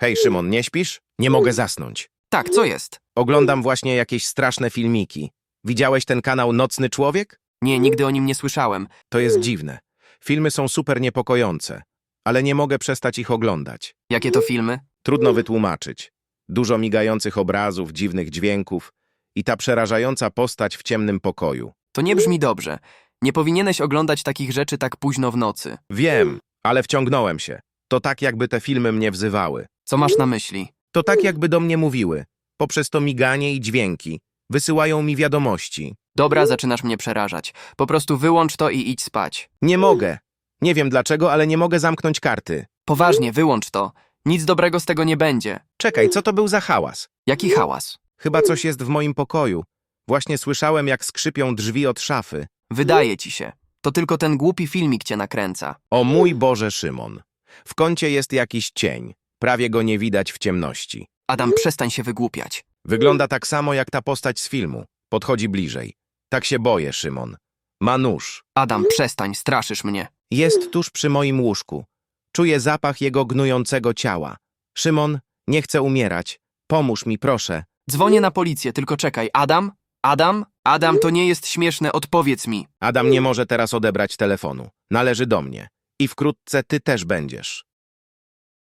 Hej, Szymon, nie śpisz? Nie mogę zasnąć. Tak, co jest? Oglądam właśnie jakieś straszne filmiki. Widziałeś ten kanał Nocny Człowiek? Nie, nigdy o nim nie słyszałem. To jest dziwne. Filmy są super niepokojące, ale nie mogę przestać ich oglądać. Jakie to filmy? Trudno wytłumaczyć. Dużo migających obrazów, dziwnych dźwięków i ta przerażająca postać w ciemnym pokoju. To nie brzmi dobrze. Nie powinieneś oglądać takich rzeczy tak późno w nocy. Wiem, ale wciągnąłem się. To tak, jakby te filmy mnie wzywały. Co masz na myśli? To tak, jakby do mnie mówiły. Poprzez to miganie i dźwięki. Wysyłają mi wiadomości. Dobra, zaczynasz mnie przerażać. Po prostu wyłącz to i idź spać. Nie mogę. Nie wiem dlaczego, ale nie mogę zamknąć karty. Poważnie, wyłącz to. Nic dobrego z tego nie będzie. Czekaj, co to był za hałas? Jaki hałas? Chyba coś jest w moim pokoju. Właśnie słyszałem, jak skrzypią drzwi od szafy. Wydaje ci się. To tylko ten głupi filmik cię nakręca. O mój Boże, Szymon. W kącie jest jakiś cień. Prawie go nie widać w ciemności. Adam, przestań się wygłupiać. Wygląda tak samo jak ta postać z filmu. Podchodzi bliżej. Tak się boję, Szymon. Ma nóż. Adam, przestań, straszysz mnie. Jest tuż przy moim łóżku. Czuję zapach jego gnującego ciała. Szymon, nie chcę umierać. Pomóż mi, proszę. Dzwonię na policję, tylko czekaj. Adam? Adam? Adam, to nie jest śmieszne, odpowiedz mi. Adam nie może teraz odebrać telefonu. Należy do mnie. I wkrótce ty też będziesz.